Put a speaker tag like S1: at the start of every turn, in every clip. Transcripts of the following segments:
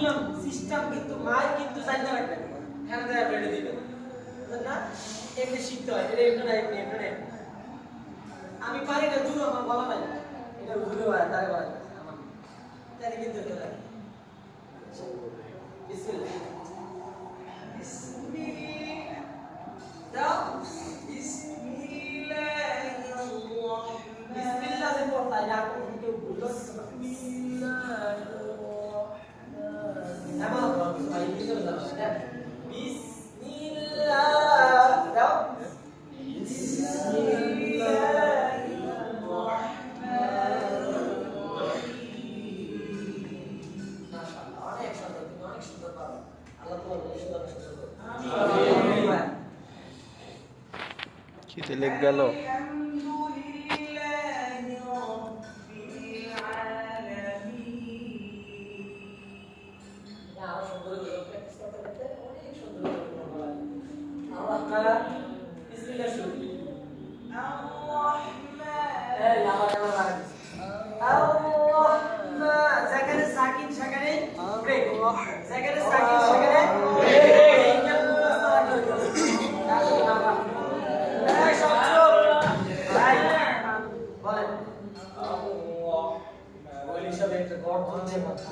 S1: বুঝলাম সিস্টেম কিন্তু মাই কিন্তু জানতে রাখবেন হ্যাঁ দেয় বেড়ে দিবেন বুঝলেন না এমনি শিখতে হয় এটা এমনি না এমনি এমনি না এমনি। আমি পারি না দূর আমার বলা নাই এটা ভুলে হয় তাই বলা আমার তাই কিন্তু এটা
S2: খিদে লেগ গেল।
S1: আরও হিসাবে একটা গর্জন দিয়ে কথা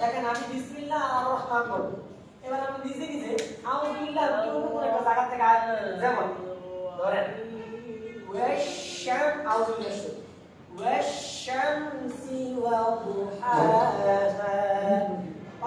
S1: দেখেন, আমি বিসমিল্লাহ আর রহমান বলব এবার আমি নিজে নিজে আমি বিল্লাহ একটা জায়গা থেকে যেমন, ধরেন ওয়েশ্যাম আউজুল ওয়েশ্যাম সি ওয়া দুহাহা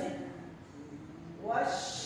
S1: assim. Wash